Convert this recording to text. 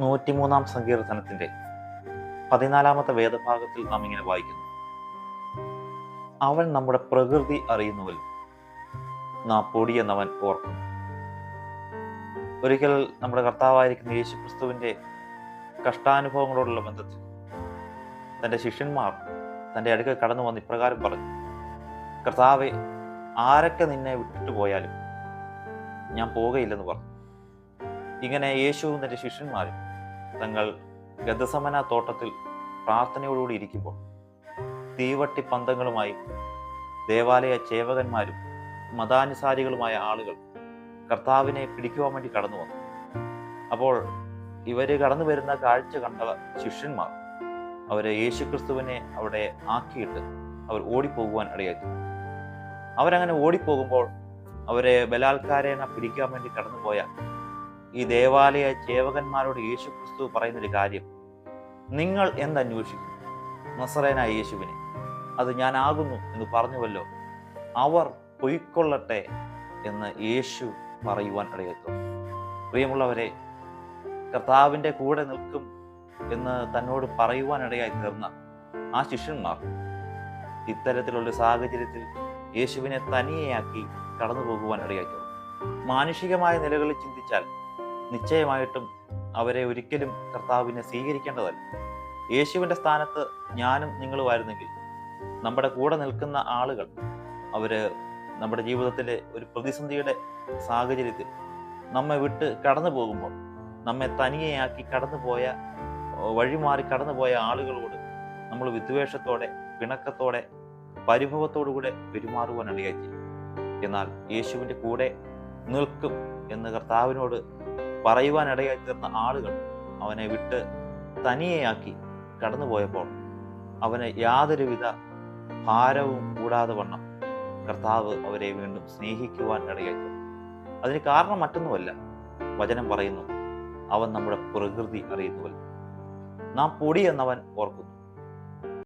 നൂറ്റിമൂന്നാം സങ്കീർത്തനത്തിന്റെ പതിനാലാമത്തെ വേദഭാഗത്തിൽ നാം ഇങ്ങനെ വായിക്കുന്നു. അവൻ നമ്മുടെ പ്രകൃതി അറിയുന്നുവിൽ നാം പൊടിയെന്നവൻ ഓർക്കുന്നു ഒരിക്കൽ നമ്മുടെ കർത്താവായിരിക്കുന്ന യേശു ക്രിസ്തുവിന്റെ കഷ്ടാനുഭവങ്ങളോടുള്ള ബന്ധത്തിൽ തന്റെ ശിഷ്യന്മാർ തന്റെ അടുക്കൽ കടന്നു വന്ന് ഇപ്രകാരം പറഞ്ഞു കർത്താവെ ആരൊക്കെ നിന്നെ വിട്ടിട്ട് പോയാലും ഞാൻ പോകയില്ലെന്ന് പറഞ്ഞു. ഇങ്ങനെ യേശുവും തന്റെ ശിഷ്യന്മാരും തങ്ങൾ ഗതസമന തോട്ടത്തിൽ പ്രാർത്ഥനയോടുകൂടി ഇരിക്കുമ്പോൾ തീവട്ടി പന്തങ്ങളുമായി ദേവാലയ ചേവകന്മാരും മതാനുസാരികളുമായ ആളുകൾ കർത്താവിനെ പിടിക്കുവാൻ വേണ്ടി കടന്നു വന്നു. അപ്പോൾ ഇവർ കടന്നു വരുന്ന കാഴ്ച കണ്ട ശിഷ്യന്മാർ അവരെ യേശുക്രിസ്തുവിനെ അവിടെ ആക്കിയിട്ട് അവർ ഓടിപ്പോകുവാൻ ഇടയാക്കി. അവരങ്ങനെ ഓടിപ്പോകുമ്പോൾ അവരെ ബലാത്കാരേന പിടിക്കാൻ വേണ്ടി കടന്നുപോയ ഈ ദേവാലയ സേവകന്മാരോട് യേശു ക്രിസ്തു പറയുന്നൊരു കാര്യം. നിങ്ങൾ എന്തന്വേഷിക്കും? നസറേനായ യേശുവിനെ. അത് ഞാനാകുന്നു എന്ന് പറഞ്ഞുവല്ലോ. അവർ പൊയ്ക്കൊള്ളട്ടെ എന്ന് യേശു പറയുവാൻ ഇടയെത്തും പ്രിയമുള്ളവരെ കർത്താവിന്റെ കൂടെ നിൽക്കും എന്ന് തന്നോട് പറയുവാൻ ഇടയായി തീർന്ന ആ ശിഷ്യന്മാർ ഇത്തരത്തിലുള്ള സാഹചര്യത്തിൽ യേശുവിനെ തനിയെയാക്കി കടന്നു പോകുവാൻ ഇടയായി മാനുഷികമായ നിലകളിൽ ചിന്തിച്ചാൽ നിശ്ചയമായിട്ടും അവരെ ഒരിക്കലും കർത്താവിനെ സ്വീകരിക്കേണ്ടതല്ല. യേശുവിന്റെ സ്ഥാനത്ത് ഞാനും നിങ്ങളുമായിരുന്നെങ്കിൽ നമ്മുടെ കൂടെ നിൽക്കുന്ന ആളുകൾ അവർ നമ്മുടെ ജീവിതത്തിലെ ഒരു പ്രതിസന്ധിയുടെ സാഹചര്യത്തിൽ നമ്മെ വിട്ട് കടന്നു പോകുമ്പോൾ നമ്മെ തനിയെയാക്കി കടന്നുപോയ വഴിമാറി കടന്നുപോയ ആളുകളോട് നമ്മൾ വിദ്വേഷത്തോടെ പിണക്കത്തോടെ പരിഭവത്തോടു കൂടെ പെരുമാറുവാൻ ഇടയായി എന്നാൽ യേശുവിന്റെ കൂടെ നിൽക്കും എന്ന് കർത്താവിനോട് പറയുവാൻ ഇടയായി തീർന്ന ആളുകൾ അവനെ വിട്ട് തനിയെയാക്കി കടന്നുപോയപ്പോൾ അവന് യാതൊരുവിധ ഭാരവും കൂടാതെ വണ്ണം. കർത്താവ് അവരെ വീണ്ടും സ്നേഹിക്കുവാൻ ഇടയായി അതിന് കാരണം മറ്റൊന്നുമല്ല. വചനം പറയുന്നു അവൻ നമ്മുടെ പ്രകൃതി അറിയുന്നുവല്ലോ. നാം പൊടി എന്നവൻ ഓർക്കുന്നു.